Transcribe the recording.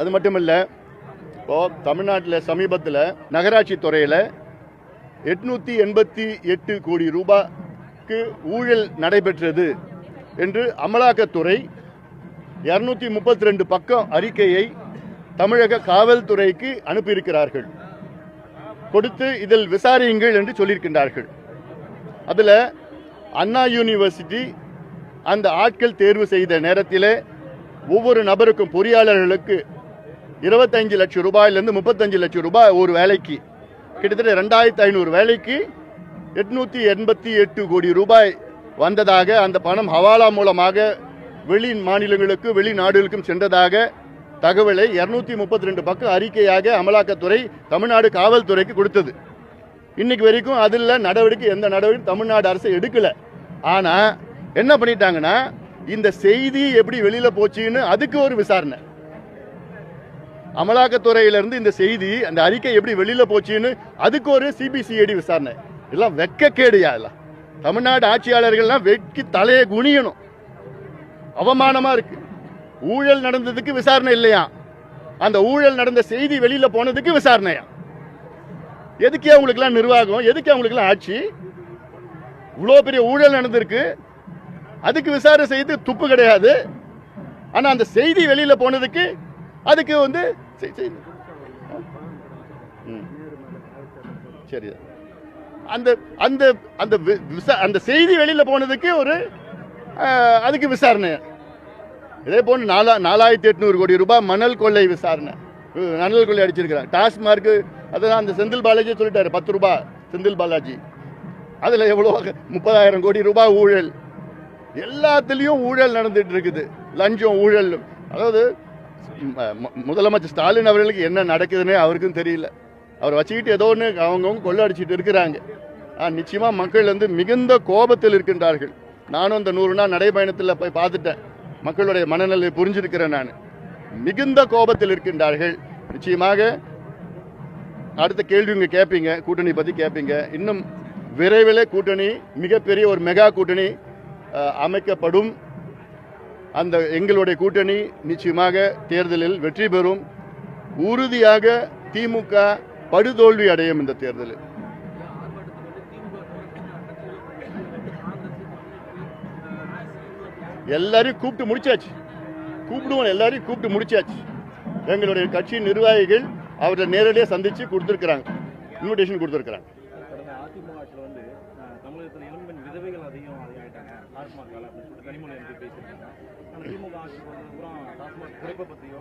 அது மட்டும் இல்லை இப்போது தமிழ்நாட்டில் சமீபத்தில் நகராட்சி துறையில் எட்நூற்றி எண்பத்தி எட்டு கோடி ரூபாய்க்கு ஊழல் நடைபெற்றது என்று அமலாக்கத்துறை இரநூத்தி முப்பத்தி ரெண்டு பக்கம் அறிக்கையை தமிழக காவல்துறைக்கு அனுப்பியிருக்கிறார்கள். கொடுத்து இதில் விசாரியுங்கள் என்று சொல்லியிருக்கின்றார்கள். அதில் அண்ணா யூனிவர்சிட்டி அந்த ஆட்கள் தேர்வு செய்த நேரத்தில் ஒவ்வொரு நபருக்கும் பொறியாளர்களுக்கு இருபத்தஞ்சு லட்சம் ரூபாயிலேருந்து முப்பத்தஞ்சு லட்சம் ரூபாய் ஒரு வேலைக்கு. கிட்டத்தட்ட ரெண்டாயிரத்து ஐநூறு வேலைக்கு எட்நூற்றி எண்பத்தி எட்டு கோடி ரூபாய் வந்ததாக அந்த பணம் ஹவாலா மூலமாக வெளி மாநிலங்களுக்கு வெளிநாடுகளுக்கும் சென்றதாக தகவலை இரநூத்தி முப்பத்தி ரெண்டு பக்கம் அறிக்கையாக அமலாக்கத்துறை தமிழ்நாடு காவல்துறைக்கு கொடுத்தது. இன்னைக்கு வரைக்கும் அதில் நடவடிக்கை எந்த நடவடிக்கை தமிழ்நாடு அரசு எடுக்கலை. ஆனால் என்ன பண்ணிட்டாங்கன்னா இந்த செய்தி எப்படி வெளியில் போச்சுன்னு அதுக்கு ஒரு விசாரணை. அமலாக்கத்துறையிலிருந்து இந்த செய்தி அந்த அறிக்கை எப்படி வெளியில் போச்சுன்னு அதுக்கு ஒரு சிபிசிஐடி விசாரணை. இதெல்லாம் வெக்கக்கேடுயா இதெல்லாம். தமிழ்நாடு ஆட்சியாளர்கள்லாம் வெட்கி தலையை குனியணும். அவமானமாக இருக்கு. ஊழல் நடந்ததுக்கு விசாரணை இல்லையா? அந்த ஊழல் நடந்த செய்தி வெளியில் போனதுக்கு விசாரணையா? எதுக்கே அவங்களுக்குலாம் நிர்வாகம்? எதுக்கே அவங்களுக்குலாம் ஆட்சி? இவ்வளோ பெரிய ஊழல் நடந்திருக்கு. அதுக்கு விசாரணை செய்து துப்பு கிடையாது. ஆனால் அந்த செய்தி வெளியில் போனதுக்கு அதுக்கு வந்து ம். சரி. அந்த அந்த அந்த வி- விசா- அந்த செய்தி வெளியில் போனதுக்கு ஒரு அதுக்கு விசாரணை. இதே போன்று நாலா நாலாயிரத்தி எட்நூறு கோடி ரூபாய் மணல் கொள்ளை விசாரணை. மணல் கொள்ளை அடிச்சிருக்கிறாங்க டாஸ்மார்க்கு அதுதான் அந்த செந்தில் பாலாஜி சொல்லிட்டாரு பத்து ரூபாய் செந்தில் பாலாஜி. அதில் எவ்வளோ முப்பதாயிரம் கோடி ரூபாய் ஊழல். எல்லாத்துலேயும் ஊழல் நடந்துட்டு இருக்குது. லஞ்சம் ஊழல். அதாவது முதலமைச்சர் ஸ்டாலின் அவர்களுக்கு என்ன நடக்குதுன்னே அவருக்கும் தெரியல. அவர் வச்சுக்கிட்டு ஏதோ ஒன்று அவங்கவுங்க கொள்ளடிச்சிட்டு இருக்கிறாங்க. நிச்சயமாக நிச்சயமா மக்கள் வந்து மிகுந்த கோபத்தில் இருக்கின்றார்கள். நானும் இந்த நூறு நாள் நடைபயணத்தில் போய் பார்த்துட்டேன். மக்களுடைய மனநிலை புரிஞ்சிருக்கிறேன் நான். மிகுந்த கோபத்தில் இருக்கின்றார்கள். நிச்சயமாக அடுத்த கேள்வி இங்கே கேட்பீங்க கூட்டணி பற்றி கேட்பீங்க இன்னும் விரைவில் கூட்டணி மிகப்பெரிய ஒரு மெகா கூட்டணி அஹ், அமைக்கப்படும். அந்த எங்களுடைய கூட்டணி நிச்சயமாக தேர்தலில் வெற்றி பெறும். உறுதியாக திமுக படுதோல்வி அடையும் இந்த தேர்தலில். எல்லாரையும் கூப்பிட்டு முடிச்சாச்சு. கூப்பிடுவோம் எல்லாரையும் கூப்பிட்டு முடிச்சாச்சு. எங்களுடைய கட்சி நிர்வாகிகள் அவரை நேரடியாக சந்திச்சு கொடுத்துருக்குறாங்க. இன்விடேஷன் கொடுத்துருக்குறாங்க. விதவைகள் அதிகம் அதிகமாயிட்டாங்க. டாஸ்மாகால் அப்படின்னு சொல்லிட்டு கனிமொழி எம்பி பேசியிருக்காங்க ஆனால் திமுக ஆட்சிக்கு வந்து பூரா டாஸ்மாக் குறைப்பை பற்றியோ